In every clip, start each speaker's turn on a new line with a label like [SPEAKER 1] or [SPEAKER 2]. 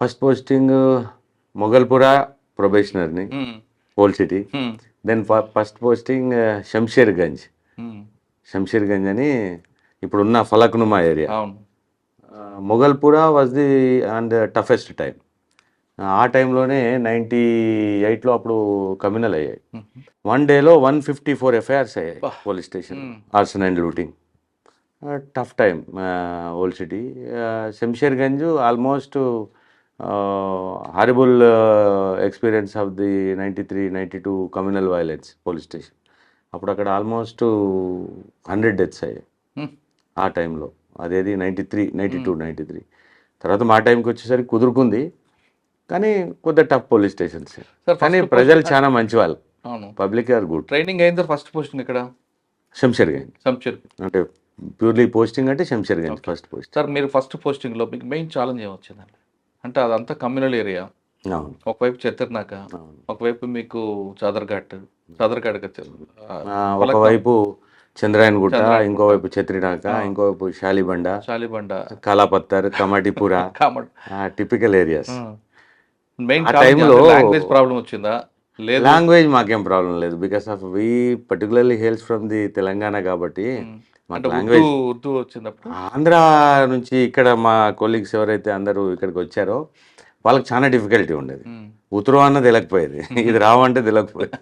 [SPEAKER 1] First posting Mogalpura ప్రొబేషనర్ని old city then first posting Shamsherganj
[SPEAKER 2] um,
[SPEAKER 1] Shamsherganj అని ఇప్పుడున్న Falaknuma area Mogalpura was the and toughest time ఆ టైంలోనే ninety ఎయిట్లో అప్పుడు communal అయ్యాయి. వన్ డేలో వన్ ఫిఫ్టీ ఫోర్ ఎఫ్ఐఆర్స్ అయ్యాయి. Police station. Arson and looting tough time old city Shamsherganj almost horrible experience of the ninety three ninety two communal violence police station అప్పుడు అక్కడ almost hundred deaths అయ్యాయి.
[SPEAKER 2] ఉమ్,
[SPEAKER 1] ఆ టైంలో అదేది ninety three ninety two ninety three తర్వాత మా టైంకి వచ్చేసరికి కుదురుకుంది. కానీ కొద్దిగా టఫ్ పోలీస్ స్టేషన్స్
[SPEAKER 2] సార్
[SPEAKER 1] కానీ ప్రజలు చాలా మంచి వాళ్ళు పబ్లిక్ ఆర్ గుడ్
[SPEAKER 2] ట్రైనింగ్ అయింది సార్ ఫస్ట్ పోస్టింగ్ ఇక్కడ
[SPEAKER 1] శంషేర్గంజ్
[SPEAKER 2] సంచర్
[SPEAKER 1] అంటే ప్యూర్లీ పోస్టింగ్ అంటే శంషేర్గంజ్ ఫస్ట్ పోస్ట్
[SPEAKER 2] సార్ మీరు ఫస్ట్ పోస్టింగ్లో మీకు మెయిన్ ఛాలెంజ్ ఏమొచ్చిందండి? అంటే అదంతా కమ్యూనల్ ఏరియా ఒకవైపు చెత్తర్నాక ఒకవైపు మీకు చాదర్ఘాట్ చాదర్ఘాట్
[SPEAKER 1] ఒకవైపు చంద్రాయన్ గుట్ట ఇంకోవైపు ఛత్రినాక ఇంకోవైపు Shalibanda
[SPEAKER 2] Shalibanda.
[SPEAKER 1] Kalapathar Kamatipura. Typical areas
[SPEAKER 2] main
[SPEAKER 1] టైంలో-
[SPEAKER 2] లాంగ్వేజ్ ప్రాబ్లం వచ్చిందా? లేదు.
[SPEAKER 1] లాంగ్వేజ్ మాకేం ప్రాబ్లం లేదు. Because of we particularly hails from the Telangana కాబట్టి
[SPEAKER 2] అంటే ఉర్దూ వచ్చినప్పుడు?
[SPEAKER 1] ఆంధ్ర నుంచి ఇక్కడ మా కొలీగ్స్ ఎవరైతే అందరూ ఇక్కడికి వచ్చారో వాళ్ళకి చాలా డిఫికల్టీ ఉండేది.
[SPEAKER 2] ఉమ్,
[SPEAKER 1] ఉత్తరం అన్న తెలియకపోయేది ఇది రావంటే తెలియకపోయేది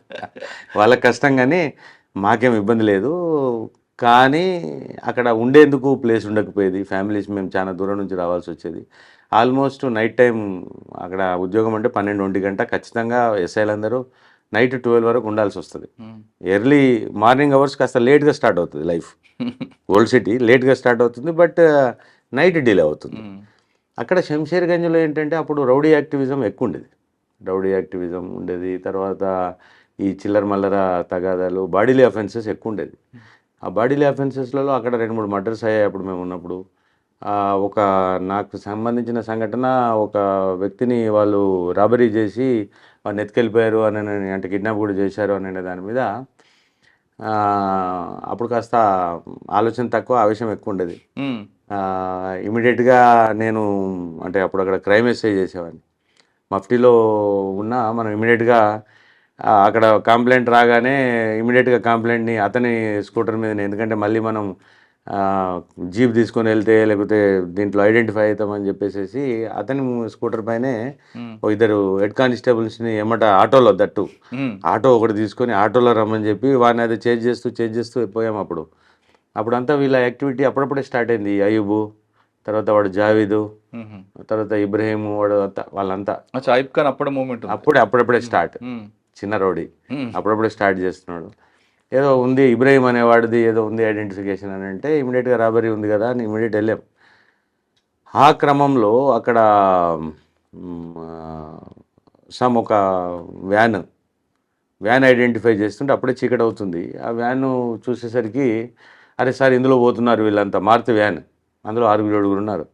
[SPEAKER 1] వాళ్ళకి కష్టం కానీ మాకేం ఇబ్బంది లేదు. కానీ అక్కడ ఉండేందుకు ప్లేస్ ఉండకపోయేది. ఫ్యామిలీస్ మేము చాలా దూరం నుంచి రావాల్సి వచ్చేది. ఆల్మోస్ట్ నైట్ టైం అక్కడ ఉద్యోగం అంటే పన్నెండు ఒంటి గంట ఖచ్చితంగా ఎస్ఐలందరూ నైట్ ట్వెల్వ్ వరకు ఉండాల్సి వస్తుంది. ఎర్లీ మార్నింగ్ అవర్స్ కాస్త లేట్గా స్టార్ట్ అవుతుంది లైఫ్ ఓల్డ్ సిటీ లేట్గా స్టార్ట్ అవుతుంది బట్ నైట్ డిలే అవుతుంది. అక్కడ శంషేర్గంజ్లో ఏంటంటే అప్పుడు రౌడీ యాక్టివిజం ఎక్కువ ఉండేది. రౌడీ యాక్టివిజం ఉండేది తర్వాత ఈ చిల్లర మల్లర తగాదాలు బాడీలీ అఫెన్సెస్ ఎక్కువ ఉండేది. ఆ బాడీలీ అఫెన్సెస్లలో అక్కడ రెండు మూడు మర్డర్స్ అయ్యాయి అప్పుడు మేము ఉన్నప్పుడు. ఒక నాకు సంబంధించిన సంఘటన ఒక వ్యక్తిని వాళ్ళు రాబరీ చేసి వాళ్ళు ఎత్తుకెళ్ళిపోయారు అని అంటే కిడ్నాప్ కూడా చేశారు అనే దాని మీద అప్పుడు కాస్త ఆలోచన తక్కువ ఆవేశం ఎక్కువ ఉండేది. ఇమీడియట్గా నేను అంటే అప్పుడు అక్కడ క్రైమ్ ఎస్ఐ చేసేవాడిని. మఫ్టీలో ఉన్న మనం ఇమీడియట్గా అక్కడ కంప్లైంట్ రాగానే ఇమీడియట్గా కంప్లైంట్ని అతని స్కూటర్ మీద ఎందుకంటే మళ్ళీ మనం జీప్ తీసుకొని వెళ్తే లేకపోతే దీంట్లో ఐడెంటిఫై అవుతామని చెప్పేసి అతని స్కూటర్ పైనే ఇద్దరు హెడ్ కానిస్టేబుల్స్ని ఏమంట ఆటోలో దట్టు. ఆటో ఒకటి తీసుకొని ఆటోలో రమ్మని చెప్పి వాడిని అది చేంజ్ చేస్తూ చేంజ్ చేస్తూ పోయాం అప్పుడు. అప్పుడంతా వీళ్ళ యాక్టివిటీ అప్పుడప్పుడే స్టార్ట్ అయింది. అయ్యూబు తర్వాత వాడు జావీదు. తర్వాత ఇబ్రహీం వాడు అంతా వాళ్ళంతా.
[SPEAKER 2] అప్పుడే మూమెంట్
[SPEAKER 1] అప్పుడే అప్పుడప్పుడే స్టార్ట్. చిన్న రౌడీ. అప్పుడప్పుడే స్టార్ట్ చేస్తున్నాడు. ఏదో ఉంది ఇబ్రహీం అనేవాడిది ఏదో ఉంది ఐడెంటిఫికేషన్ అని అంటే ఇమీడియట్గా రాబరీ ఉంది కదా అని ఇమీడియట్ వెళ్ళాం ఆ క్రమంలో అక్కడ సమ్ ఒక వ్యాన్ వ్యాన్ ఐడెంటిఫై చేస్తుంటే అప్పుడే చీకటి అవుతుంది ఆ వ్యాన్ చూసేసరికి అరే సార్ ఇందులో పోతున్నారు వీళ్ళంతా మారుతి వ్యాన్ అందులో ఆరుగురు ఏడుగురు ఉన్నారు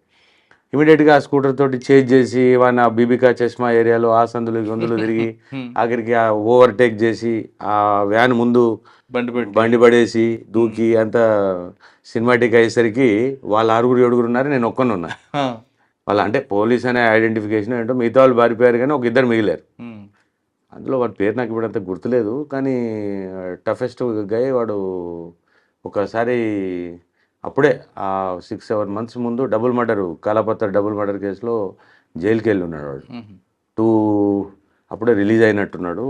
[SPEAKER 1] ఇమీడియట్గా ఆ స్కూటర్ తోటి చేజ్ చేసి వాడిని ఆ బీబికా చష్మా ఏరియాలో ఆ సందులు గొంతులు తిరిగి. ఆఖరికి ఆ ఓవర్టేక్ చేసి ఆ వ్యాన్ ముందు
[SPEAKER 2] బండి
[SPEAKER 1] బండి పడేసి దూకి అంత సినిమాటిక్ అయ్యేసరికి వాళ్ళ ఆరుగురు ఏడుగురు ఉన్నారు నేను ఒక్కనే ఉన్నా. వాళ్ళ అంటే పోలీస్ అనే ఐడెంటిఫికేషన్ ఏంటో మిగతా వాళ్ళు పారిపోయారు కానీ ఒక ఇద్దరు మిగిలారు. అందులో వాడి పేరు నాకు ఇప్పుడు అంత గుర్తులేదు కానీ టఫెస్ట్ గై వాడు ఒకసారి అప్పుడే ఆ సిక్స్ సెవెన్ మంత్స్ ముందు double murder Kalapathar double murder కేసులో జైలుకి వెళ్ళి ఉన్నాడు వాడు. టూ అప్పుడే రిలీజ్ అయినట్టున్నాడు.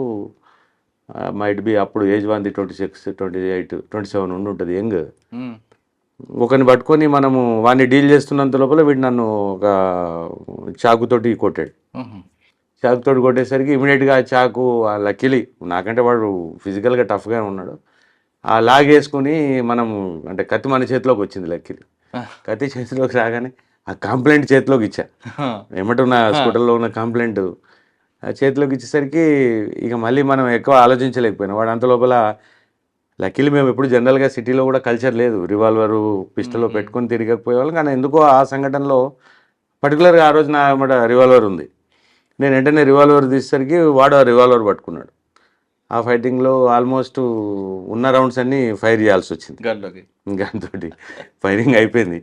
[SPEAKER 1] మైట్ బి అప్పుడు ఏజ్ వంది twenty six twenty eight twenty seven ఉండి ఉంటుంది యంగ్.
[SPEAKER 2] ఉమ్,
[SPEAKER 1] ఒకరిని పట్టుకొని మనము వాడిని డీల్ చేస్తున్నంత లోపల వీడు నన్ను ఒక చాకుతోటి కొట్టాడు.
[SPEAKER 2] ఉమ్,
[SPEAKER 1] చాకుతోటి కొట్టేసరికి ఇమీడియట్గా ఆ చాకు ఆ లక్కిలి నాకంటే వాడు ఫిజికల్గా టఫ్గా ఉన్నాడు. ఆ లాగేసుకొని మనం అంటే కత్తి మన చేతిలోకి వచ్చింది లక్కిలి
[SPEAKER 2] ఆ,
[SPEAKER 1] కత్తి చేతిలోకి రాగానే ఆ కంప్లైంట్ చేతిలోకి ఇచ్చా.
[SPEAKER 2] ఆ,
[SPEAKER 1] ఏమంటే నా స్కూటర్లో ఉన్న కంప్లైంట్ చేతిలోకి ఇచ్చేసరికి ఇక మళ్ళీ మనం ఎక్కువ ఆలోచించలేకపోయినాం. వాడు అంత లోపల లక్కీలు మేము ఎప్పుడు జనరల్గా సిటీలో కూడా కల్చర్ లేదు. రివాల్వరు పిస్టల్ పెట్టుకొని తిరగకపోయేవాళ్ళం. కానీ ఎందుకో ఆ సంఘటనలో పర్టికులర్గా ఆ రోజు నా మాట రివాల్వర్ ఉంది. నేను వెంటనే రివాల్వర్ తీసేసరికి వాడు ఆ రివాల్వర్ పట్టుకున్నాడు. ఆ ఫైటింగ్లో ఆల్మోస్ట్ ఉన్న రౌండ్స్ అన్నీ ఫైర్ చేయాల్సి వచ్చింది.
[SPEAKER 2] గాల్లోకి
[SPEAKER 1] దాంతో ఫైరింగ్ అయిపోయింది.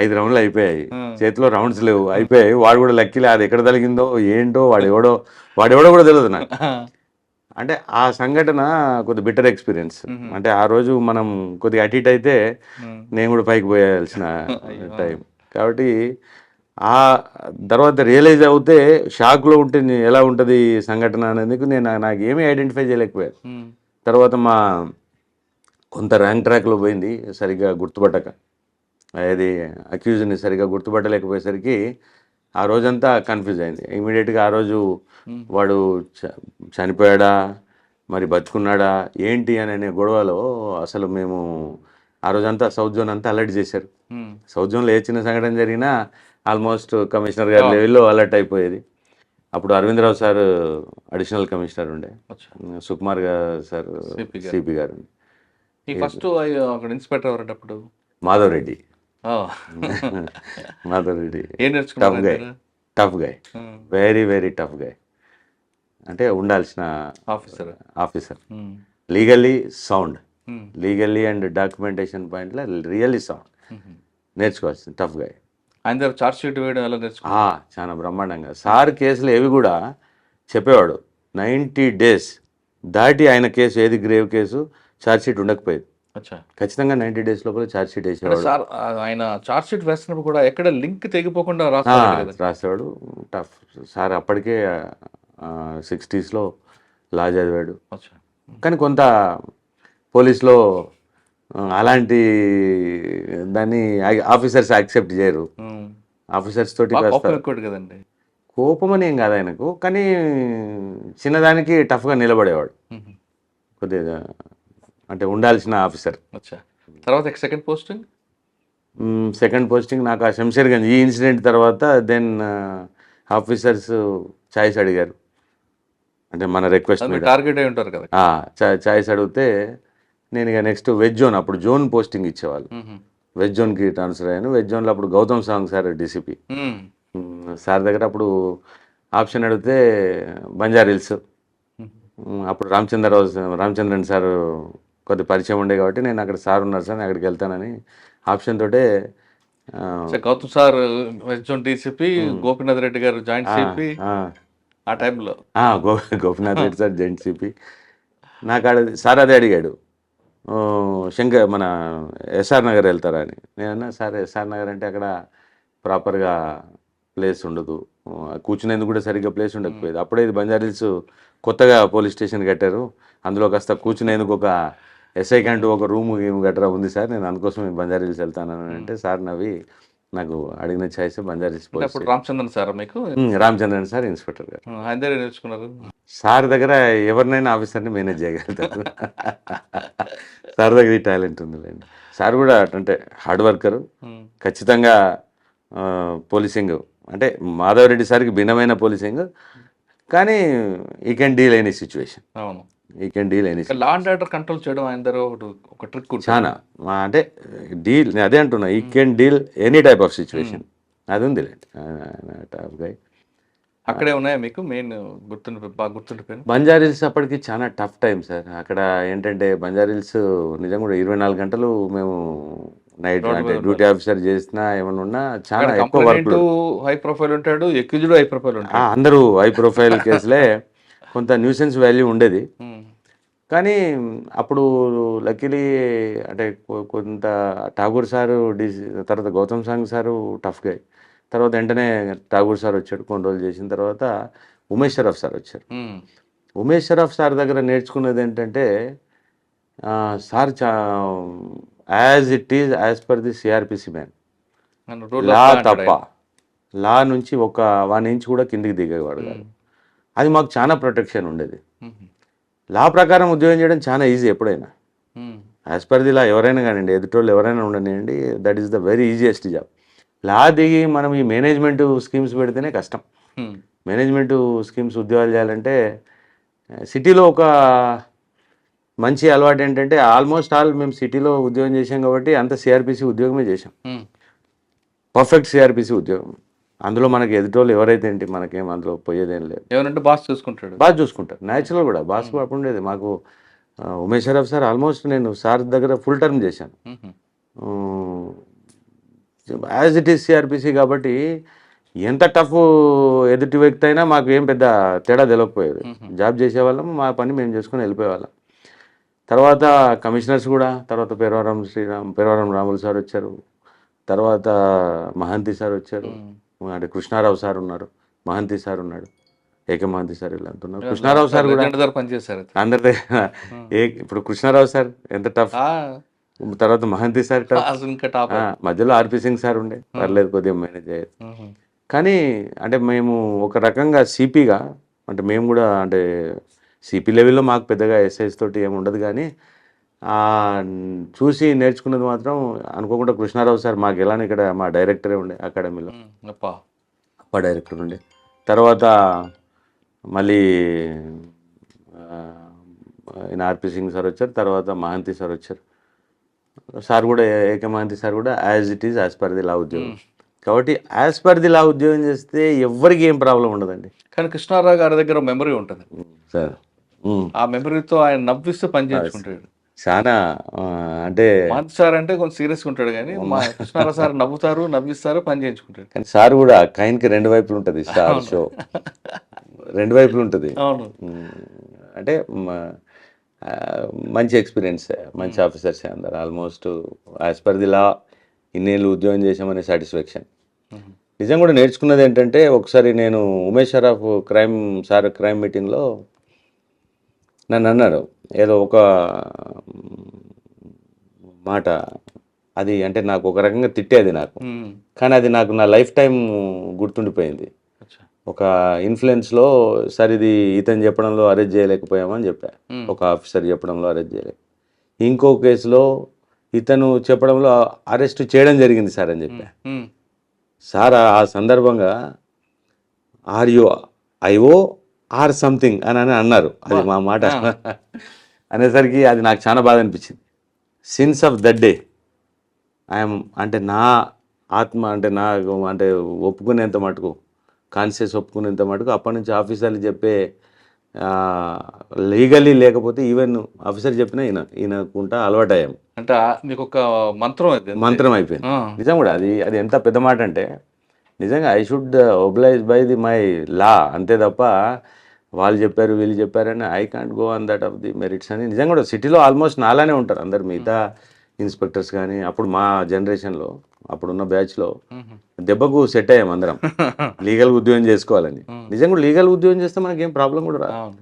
[SPEAKER 1] ఐదు రౌండ్లు అయిపోయాయి. చేతిలో రౌండ్స్ లేవు. అయిపోయాయి. వాడు కూడా లక్కీలే. అది ఎక్కడ తగిలిందో ఏంటో వాడు ఎవడో వాడు ఎవడో కూడా తెలియదు నాకు. అంటే ఆ సంఘటన కొద్ది బిటర్ ఎక్స్పీరియన్స్. అంటే ఆ రోజు మనం కొద్దిగా అటు ఇటు అయితే నేను కూడా పైకి పోయాల్సిన. టైం కాబట్టి ఆ తర్వాత రియలైజ్ అవుతే షాక్లో ఉంటే ఎలా ఉంటుంది ఈ సంఘటన అనేది నేను నాకు ఏమీ ఐడెంటిఫై చేయలేకపోయాను. తర్వాత మా కొంత ర్యాంక్ ట్రాక్లో పోయింది సరిగ్గా గుర్తుపట్టక. అది అక్యూజ్ని సరిగ్గా గుర్తుపట్టలేకపోయేసరికి ఆ రోజంతా కన్ఫ్యూజ్ అయింది. ఇమీడియట్గా ఆ రోజు. వాడు చ- చనిపోయాడా? మరి బతుకున్నాడా? ఏంటి అని అనే గొడవలో అసలు మేము ఆ రోజంతా సౌత్ జోన్ అంతా అలర్ట్ చేశారు. సౌత్ జోన్లో ఏ చిన్న సంఘటన జరిగినా ఆల్మోస్ట్ కమిషనర్ గారి లెవెల్లో అలర్ట్ అయిపోయేది. అప్పుడు అరవిందరావు సార్ అడిషనల్ కమిషనర్ ఉండే. సుకుమార్ గారు సార్. సిపి గారు.
[SPEAKER 2] ఫస్ట్ అక్కడ ఇన్స్పెక్టర్ ఎవరంటే అప్పుడు
[SPEAKER 1] Madhav Reddy. Madhav Reddy. Tough guy? Tough guy very very tough guy అంటే ఉండాల్సిన
[SPEAKER 2] officer
[SPEAKER 1] officer legally sound legally and documentation పాయింట్లో రియల్లీ సౌండ్. నేర్చుకోవాల్సింది. టఫ్ గాయ్
[SPEAKER 2] ఆయన దగ్గర చార్జ్ షీట్ వేయడం ఎలా నేర్చుకున్నారు?
[SPEAKER 1] ఆ, చాలా బ్రహ్మాండంగా. సార్ కేసులు ఏవి కూడా చెప్పేవాడు నైంటీ డేస్ దాటి ఆయన కేసు ఏది గ్రేవ్ కేసు ఛార్జ్ షీట్ ఉండకపోయేది.
[SPEAKER 2] అచ్చా.
[SPEAKER 1] ఖచ్చితంగా నైంటీ డేస్ లోపల ఛార్జ్ షీట్ వేసేవాడు.
[SPEAKER 2] సార్ ఆయన చార్జ్ షీట్ వేస్తున్నప్పుడు కూడా ఎక్కడ లింక్ తెగిపోకుండా
[SPEAKER 1] రాసేవాడు టఫ్ సార్ అప్పటికే సిక్స్టీస్లో లా చదివాడు. కానీ కొంత పోలీస్లో అలాంటి దాన్ని ఆఫీసర్స్ యాక్సెప్ట్ చేయరు. ఆఫీసర్స్ తోటి
[SPEAKER 2] కదండి.
[SPEAKER 1] కోపం అని ఏం కాదు ఆయనకు కానీ చిన్నదానికి టఫ్గా నిలబడేవాడు. కొద్దిగా అంటే ఉండాల్సిన ఆఫీసర్.
[SPEAKER 2] తర్వాత సెకండ్ పోస్టింగ్
[SPEAKER 1] సెకండ్ పోస్టింగ్ నాకు ఆ శంషేర్గంజ్ ఈ ఇన్సిడెంట్ తర్వాత దెన్ ఆఫీసర్స్ ఛాయిస్ అడిగారు. అంటే మన రిక్వెస్ట్
[SPEAKER 2] టార్గెట్ అయి ఉంటారు కదా.
[SPEAKER 1] ఛాయిస్ అడిగితే నేను ఇక నెక్స్ట్ వెజ్ జోన్ అప్పుడు జోన్ పోస్టింగ్ ఇచ్చేవాళ్ళు. వెజ్ జోన్కి ట్రాన్స్ఫర్ అయ్యాను. వెజ్ జోన్లో అప్పుడు Gautam Sawang sir DCP sir దగ్గర అప్పుడు ఆప్షన్ అడిగితే బంజారా హిల్స్. అప్పుడు రామచంద్రరావు రామచంద్రన్ సార్ కొద్ది పరిచయం ఉండే కాబట్టి నేను అక్కడ సార్ ఉన్నారు సార్ నేను అక్కడికి వెళ్తానని ఆప్షన్ తోటే
[SPEAKER 2] Gautam sir west zone DCP Gopinath Reddy గారు జాయింట్ సిపి
[SPEAKER 1] ఆ,
[SPEAKER 2] టైంలో
[SPEAKER 1] Gopinath Reddy sir joint CP నాకు సార్ అదే అడిగాడు. శంకర్ మన ఎస్ఆర్ నగర్ వెళ్తారా అని. నేను అన్నా సార్ ఎస్ఆర్ నగర్ అంటే అక్కడ ప్రాపర్గా ప్లేస్ ఉండదు. కూర్చునేందుకు కూడా సరిగ్గా ప్లేస్ ఉండకపోయేది. అప్పుడే ఇది బంజారా హిల్స్ కొత్తగా పోలీస్ స్టేషన్ కట్టారు. అందులో కాస్త కూర్చునేందుకు ఒక ఎస్ఐ కంటూ ఒక రూమ్ గీమ్ గట్రా ఉంది సార్. నేను అందుకోసం ఈ బంజారా హిల్స్ వెళ్తాను అంటే సార్ నవ్వి నాకు అడిగిన ఛాయిస్ బంజారా హిల్స్
[SPEAKER 2] అంటే
[SPEAKER 1] పోలీస్
[SPEAKER 2] అప్పుడు రామచంద్రన్ సార్ మీకు?
[SPEAKER 1] రామచంద్రన్ సార్ ఇన్స్పెక్టర్ గారు.
[SPEAKER 2] ఆయన దగ్గర నేర్చుకున్నారు.
[SPEAKER 1] సార్ దగ్గర ఎవరినైనా ఆఫీసర్ని మేనేజ్ చేయగలుగుతారు. సార్ దగ్గర ఈ టాలెంట్ ఉందిలేండి. సార్ కూడా అంటే హార్డ్ వర్కర్. ఖచ్చితంగా పోలీసింగ్ అంటే మాధవరెడ్డి సార్కి భిన్నమైన పోలీసింగ్ కానీ ఈ కెన్ డీల్ ఎనీ సిచ్యువేషన్
[SPEAKER 2] అవును.
[SPEAKER 1] He can deal any
[SPEAKER 2] law and order control చేయడం ఆయన దగ్గర ఒక ట్రిక్
[SPEAKER 1] చాలా. అంటే డీల్ నేను అదే అంటున్నా. He can deal any type of situation అది ఉందిలేండి టాప్ గై
[SPEAKER 2] అక్కడే ఉన్నాయా మీకు? మెయిన్ గుర్తుండి బాగా గుర్తుండిపోయిన
[SPEAKER 1] బంజారా హిల్స్ అప్పటికి చాలా టఫ్ టైం సార్ అక్కడ ఏంటంటే బంజారా హిల్స్ నిజంగా కూడా ఇరవై నాలుగు గంటలు మేము నైట్ అంటే డ్యూటీ ఆఫీసర్ చేసినా ఏమన్నా ఉన్నా చాలా ఎక్కువ వర్క్
[SPEAKER 2] హై ప్రొఫైల్ ఉంటాడు ఎక్యూజ్డ్ హై ప్రొఫైల్ ఉంటాడు.
[SPEAKER 1] అందరూ హై ప్రొఫైల్ కేసులే కొంత న్యూసెన్స్ వాల్యూ ఉండేది.
[SPEAKER 2] ఉమ్,
[SPEAKER 1] కానీ అప్పుడు లక్కీలీ అంటే కొంత ఠాగూర్ సారు తర్వాత గౌతమ్ సాంగ్ సారు టఫ్గా తర్వాత వెంటనే ఠాగూర్ సార్ వచ్చాడు కొన్ని రోజులు చేసిన తర్వాత ఉమేష్ షరఫ్ సార్ వచ్చారు.
[SPEAKER 2] ఉమ్,
[SPEAKER 1] ఉమేష్ షరఫ్ సార్ దగ్గర నేర్చుకున్నది ఏంటంటే సార్ చా as it is as per the CrPC man. Law తప్ప. లా నుంచి ఒక వన్ ఇంచ్ కూడా కిందికి దిగేవాడు కాదు. అది మాకు చాలా ప్రొటెక్షన్ ఉండేది. లా ప్రకారం ఉద్యోగం చేయడం చాలా ఈజీ ఎప్పుడైనా. యాజ్ పర్ ది లా ఎవరైనా కానివ్వండి ఎదుటోళ్ళు ఎవరైనా ఉండనివ్వండి that is the very easiest job law దిగి మనం ఈ మేనేజ్మెంట్ స్కీమ్స్ పెడితేనే కష్టం. మేనేజ్మెంట్ స్కీమ్స్ ఉద్యోగాలు చేయాలంటే సిటీలో ఒక మంచి అలవాటు ఏంటంటే ఆల్మోస్ట్ ఆల్ మేము సిటీలో ఉద్యోగం చేసాం కాబట్టి అంత సిఆర్పిసి ఉద్యోగమే చేసాం పర్ఫెక్ట్ సిఆర్పిసి ఉద్యోగం. అందులో మనకి ఎదుటోళ్ళు ఎవరైతే ఏంటి మనకేం అందులో పోయేదేం లేదు.
[SPEAKER 2] ఏమనంటే బాస్ చూసుకుంటాడు.
[SPEAKER 1] బాగా చూసుకుంటారు న్యాచురల్ కూడా. బాస్ అప్పుడు ఉండేది. మాకు ఉమేష్ షరఫ్ సార్ ఆల్మోస్ట్ నేను సార్ దగ్గర ఫుల్ టర్మ్ చేశాను. యాజ్ ఇట్ ఈస్ సిఆర్పిసి కాబట్టి ఎంత టఫ్ ఎదుటి వ్యక్తి అయినా మాకు ఏం పెద్ద తేడా తెలియకపోయేది జాబ్ చేసేవాళ్ళం మా పని మేము చేసుకుని వెళ్ళిపోయేవాళ్ళం. తర్వాత కమిషనర్స్ కూడా తర్వాత పేరవరం శ్రీరామ్ పేరవరం రాములు సార్ వచ్చారు. తర్వాత మహంతి సార్ వచ్చారు. అంటే కృష్ణారావు సార్ ఉన్నారు మహంతి సార్ ఉన్నాడు ఏక మహంతి సార్ వీళ్ళంతా ఉన్నారు కృష్ణారావు సార్ కూడా
[SPEAKER 2] పనిచేశారు.
[SPEAKER 1] అందరి దగ్గర ఏ ఇప్పుడు కృష్ణారావు సార్ ఎంత టఫ్ తర్వాత మహంతి సార్ టఫ్ మధ్యలో ఆర్పి సింగ్ సార్ ఉండే పర్లేదు కొద్దిగా మేనేజ్ అయ్యేది కానీ అంటే మేము ఒక రకంగా సిపిగా అంటే మేము కూడా అంటే సిపి లెవెల్లో మాకు పెద్దగా ఎస్ఐస్ తోటి ఏమి ఉండదు కానీ చూసి నేర్చుకున్నది మాత్రం అనుకోకుండా కృష్ణారావు సార్ మాకు ఎలానే ఇక్కడ మా డైరెక్టరే ఉండే అకాడమీలో.
[SPEAKER 2] అప్పా.
[SPEAKER 1] అప్ప డైరెక్టర్ ఉండే. తర్వాత మళ్ళీ ఆర్పి సింగ్ సార్ వచ్చారు. తర్వాత మహంతి సార్ వచ్చారు. సార్ కూడా ఏక మహంతి సార్ కూడా as it is as per the law ఉద్యోగం. కాబట్టి యాజ్ పర్ ది లా ఉద్యోగం చేస్తే ఎవ్వరికి ఏం ప్రాబ్లం ఉండదండి.
[SPEAKER 2] కానీ కృష్ణారావు గారి దగ్గర మెమరీ ఉంటుంది.
[SPEAKER 1] సార్.
[SPEAKER 2] ఆ మెమరీతో ఆయన నవ్విస్తూ పని చేయించుకుంటాడు.
[SPEAKER 1] చాలా అంటే
[SPEAKER 2] సార్ అంటే కొంచెం సీరియస్గా ఉంటాడు కానీ మా కృష్ణారావు సార్ నవ్వుతారు నవ్విస్తారు పని చేయించుకుంటాడు
[SPEAKER 1] కానీ సార్ కూడా కాయిన్కి రెండు వైపులు ఉంటుంది స్టార్ షో. రెండు వైపులు ఉంటుంది.
[SPEAKER 2] అవును.
[SPEAKER 1] అంటే మంచి ఎక్స్పీరియన్స్ మంచి ఆఫీసర్స్ అందరు. Almost as per the law ఇన్నేళ్ళు ఉద్యోగం చేసామనే సాటిస్ఫాక్షన్. నిజం కూడా నేర్చుకున్నది ఏంటంటే ఒకసారి నేను Umesh Sharaf crime sir crime మీటింగ్లో నన్ను అన్నారు. ఏదో ఒక మాట. అది అంటే నాకు ఒక రకంగా తిట్టేది నాకు. కానీ అది నాకు నా లైఫ్ టైం గుర్తుండిపోయింది. ఒక ఇన్ఫ్లుయెన్స్లో సార్ ఇది ఇతను చెప్పడంలో అరెస్ట్ చేయలేకపోయామని చెప్పా. ఒక ఆఫీసర్ చెప్పడంలో అరెస్ట్ చేయలేక ఇంకో కేసులో ఇతను చెప్పడంలో అరెస్ట్ చేయడం జరిగింది సార్ అని చెప్పా. సార్ ఆ ఆ సందర్భంగా are you IO or something అని అని అన్నారు. అది మా మాట. అనేసరికి అది నాకు చాలా బాధ అనిపించింది. Since of that day I'm అంటే నా ఆత్మ అంటే నా అంటే ఒప్పుకునేంత మటుకు కాన్షియస్ ఒప్పుకునేంత మటుకు అప్పటి నుంచి ఆఫీసర్లు చెప్పే లీగల్లీ లేకపోతే ఈవెన్ ఆఫీసర్ చెప్పినా ఈయన ఈయనకుంటా అలవాటయ్యాం
[SPEAKER 2] అంటే మీకు ఒక మంత్రం
[SPEAKER 1] మంత్రం అయిపోయింది. నిజం కూడా అది అది ఎంత పెద్ద మాట అంటే నిజంగా I should oblige by the my law అంతే తప్ప వాళ్ళు చెప్పారు వీళ్ళు చెప్పారని I can't go on that of the merits అని. నిజంగా కూడా సిటీలో ఆల్మోస్ట్ నాలానే ఉంటారు అందరు. మిగతా ఇన్స్పెక్టర్స్ కానీ అప్పుడు మా జనరేషన్లో అప్పుడున్న బ్యాచ్లో. దెబ్బకు సెట్ అయ్యాం అందరం. లీగల్ ఉద్యోగం చేసుకోవాలని. నిజంగా కూడా లీగల్ ఉద్యోగం చేస్తే మనకి ఏం ప్రాబ్లం కూడా రాదు.